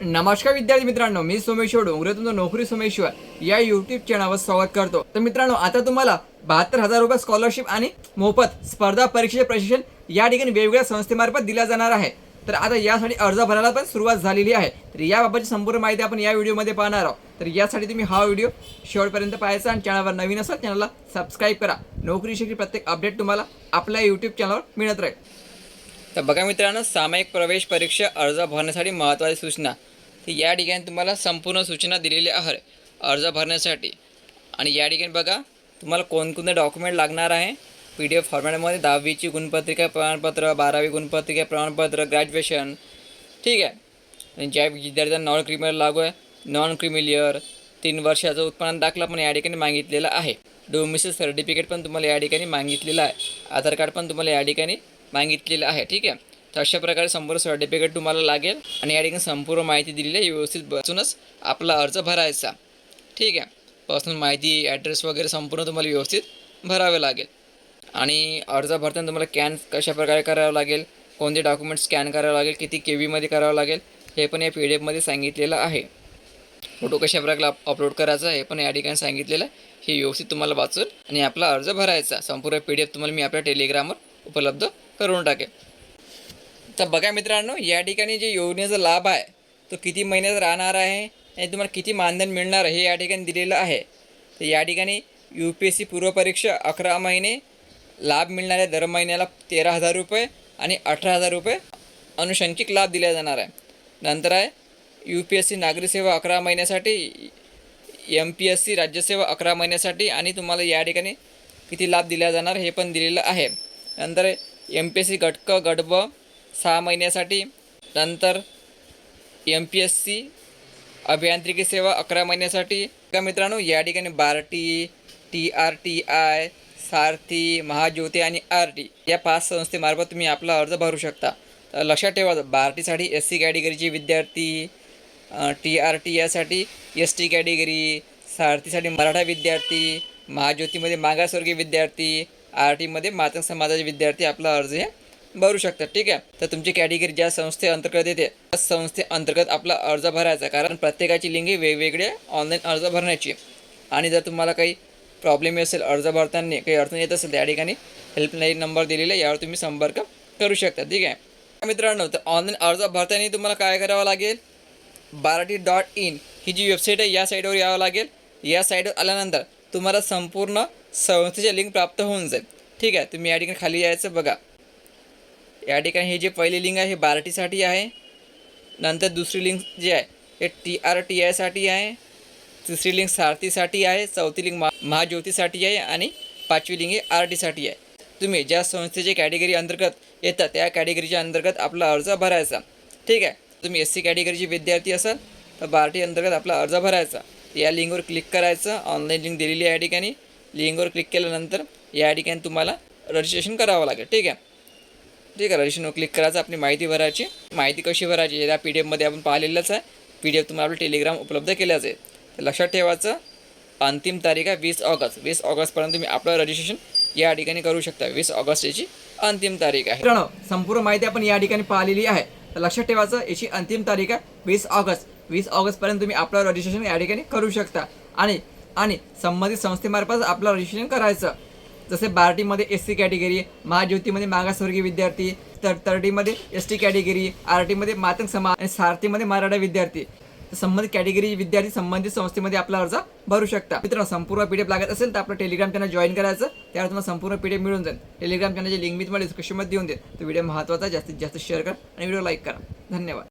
नमस्कार विद्यार्थी मित्रांनो मी सोमेश्वर डोंगरे तुमचं नोकरी सोमेश्वर या युट्यूब चॅनलवर स्वागत करतो. तर मित्रांनो आता तुम्हाला बहात्तर हजार रुपये स्कॉलरशिप आणि मोफत स्पर्धा परीक्षेचे प्रशिक्षण या ठिकाणी वेगवेगळ्या संस्थेमार्फत दिल्या जाणार आहे. तर आता यासाठी अर्ज भरायला पण सुरुवात झालेली आहे. तर याबाबतची संपूर्ण माहिती आपण या व्हिडिओमध्ये पाहणार आहोत. तर यासाठी तुम्ही हा व्हिडिओ शेवटपर्यंत पाहायचा आणि चॅनलवर नवीन असाल चॅनलला सबस्क्राईब करा. नोकरीशी प्रत्येक अपडेट तुम्हाला आपल्या यूट्यूब चॅनलवर मिळत राहील. तर बघा मित्रांनो सामायिक प्रवेश परीक्षा अर्ज भरण्यासाठी महत्त्वाची सूचना. तर या ठिकाणी तुम्हाला संपूर्ण सूचना दिलेल्या आहे अर्ज भरण्यासाठी. आणि या ठिकाणी बघा तुम्हाला कोणकोणते डॉक्युमेंट लागणार आहे? पी डी एफ फॉर्मॅटमध्ये दहावीची गुणपत्रिका प्रमाणपत्र बारावी गुणपत्रिका प्रमाणपत्र ग्रॅज्युएशन. ठीक आहे. आणि ज्या विद्यार्थ्यांना नॉन क्रिमिनल लागू आहे नॉन क्रिमिलियर तीन वर्षाचं उत्पन्न दाखला पण या ठिकाणी मागितलेला आहे. डोमिसिल सर्टिफिकेट पण तुम्हाला या ठिकाणी मागितलेलं आहे. आधार कार्ड पण तुम्हाला या ठिकाणी मागितलेलं आहे ठीक आहे? तर अशा प्रकारे संपूर्ण सर्टिफिकेट तुम्हाला लागेल आणि या ठिकाणी संपूर्ण माहिती दिलेली आहे व्यवस्थित बसूनच आपला अर्ज भरायचा. ठीक आहे? पर्सनल माहिती ॲड्रेस वगैरे संपूर्ण तुम्हाला व्यवस्थित भरावे लागेल. आणि अर्ज भरताना तुम्हाला कॅन कशा प्रकारे करावं लागेल? कोणते डॉक्युमेंट स्कॅन करावं लागेल? किती के व्हीमध्ये करावं लागेल? हे पण या पी डी एफमध्ये सांगितलेलं आहे. फोटो कशा प्रकारे अपलोड करायचा हे पण या ठिकाणी सांगितलेलं आहे. हे व्यवस्थित तुम्हाला वाचून आणि आपला अर्ज भरायचा. संपूर्ण पी डी एफ तुम्हाला मी आपल्या टेलिग्रामवर उपलब्ध करून टाकेल. तर बघा मित्रांनो या ठिकाणी जे योजनेचा लाभ आहे तो किती महिन्यात राहणार आहे आणि तुम्हाला किती मानधन मिळणार हे या ठिकाणी दिलेलं आहे. तर या ठिकाणी यू पी एस सी पूर्वपरीक्षा अकरा महिने लाभ मिळणारे दर महिन्याला तेरा हजार रुपये आणि अठरा हजार रुपये अनुषंगिक लाभ दिला जाणार आहे. नंतर आहे यू पी एस सी नागरी सेवा अकरा महिन्यासाठी एम पी एस सी राज्यसेवा अकरा महिन्यासाठी आणि तुम्हाला या ठिकाणी किती लाभ दिला जाणार हे पण दिलेलं आहे. नंतर एम पी एस सी घटक गट ब सहा महिन्यासाठी. नंतर एम पी एस सी अभियांत्रिकी सेवा अकरा महिन्यासाठी. का मित्रांनो या ठिकाणी Barti T R T I Sarthi Mahajyoti आणि आर टी या पाच संस्थेमार्फत तुम्ही आपला अर्ज भरू शकता. तर लक्षात ठेवा बार्टीसाठी एस सी कॅटेगरीचे विद्यार्थी टी आर टी यासाठी एस टी कॅटेगरी सारथीसाठी मराठा विद्यार्थी महाज्योतीमध्ये मागासवर्गीय विद्यार्थी आर टीमध्ये मातंग समाजाचे विद्यार्थी आपला अर्ज हे भरू शकतात. ठीक आहे? तर तुमची कॅटेगरी ज्या संस्थे अंतर्गत येते त्या संस्थे अंतर्गत आपला अर्ज भरायचा. कारण प्रत्येकाची लिंगे वेगवेगळे ऑनलाईन अर्ज भरण्याची. आणि जर तुम्हाला काही प्रॉब्लेम असेल अर्ज भरताना काही अडचण येत असेल त्या ठिकाणी हेल्पलाईन नंबर दिलेला आहे. यावर तुम्ही संपर्क करू शकता. ठीक आहे? मित्रांनो तर ऑनलाईन अर्ज भरताना तुम्हाला काय करावं लागेल? बाराटी डॉट इन ही जी वेबसाईट आहे या साईटवर यावं लागेल. या साईटवर आल्यानंतर तुम्हाला संपूर्ण संस्थेचे लिंक प्राप्त होऊन जाईल. ठीक आहे? तुम्ही या ठिकाणी खाली यायचं बघा. या ठिकाणी हे जे पहिली लिंक आहे हे बाराटीसाठी आहे. नंतर दुसरी लिंक जी आहे हे टी आर टी आयसाठी आहे. तिसरी लिंक सारथीसाठी आहे चौथी लिंक महा महाज्योतीसाठी आहे आणि पाचवी लिंक हे आर टीसाठी आहे. तुम्ही ज्या संस्थेच्या कॅटेगरी अंतर्गत येतात त्या कॅटेगरीच्या अंतर्गत आपला अर्ज भरायचा. ठीक आहे? तुम्ही एस सी कॅटेगरीचे विद्यार्थी असाल तर बार्टी अंतर्गत आपला अर्ज भरायचा. या लिंकवर क्लिक करायचं. ऑनलाईन लिंक दिलेली आहे या ठिकाणी. लिंकवर क्लिक केल्यानंतर या ठिकाणी तुम्हाला रजिस्ट्रेशन करावं लागेल. ठीक आहे? ठीक आहे रजिस्ट्रेशनवर क्लिक करायचं. आपली माहिती भरायची. माहिती कशी भरायची या पी डी एफमध्ये आपण पाहिलेलंच आहे. पी डी एफ तुम्हाला आपलं टेलिग्राम उपलब्ध केल्याचं आहे. तर लक्षात ठेवायचं. अंतिम तारीख आहे वीस ऑगस्ट. वीस ऑगस्टपर्यंत तुम्ही आपलं रजिस्ट्रेशन या ठिकाणी करू शकता. वीस ऑगस्ट याची अंतिम तारीख आहे. संपूर्ण माहिती आपण या ठिकाणी पाहिलेली आहे. तर लक्षात ठेवायचं याची अंतिम तारीख आहे वीस ऑगस्ट. वीस ऑगस्टपर्यंत तुम्ही आपलं रजिस्ट्रेशन या ठिकाणी करू शकता. आणि आणि संबंधित संस्थेमार्फत आपलं रजिस्ट्रेशन करायचं. जसे बार्टीमध्ये एस सी कॅटेगरी महाज्योतीमध्ये मागासवर्गीय विद्यार्थी तर तरटीमध्ये एस टी कॅटेगरी आर टीमध्ये मातंग समाज आणि सारथीमध्ये मराठा विद्यार्थी. संबंधित कॅटेगरी विद्यार्थी संबंधित संस्थेमध्ये आपला अर्ज भरू शकता. मित्रांनो संपूर्ण पीडीएफ लागत असेल तर आपलं टेलिग्राम चॅनल जॉईन करायचं. त्यावर तुम्हाला संपूर्ण पीडीएफ मिळून जाईल. टेलिग्राम चॅनलची लिंक मी तुम्हाला डिस्क्रिप्शनमध्ये देऊन देईल तो व्हिडिओ महत्त्वाचा जास्तीत जास्त शेअर करा आणि व्हिडिओ लाईक करा. धन्यवाद.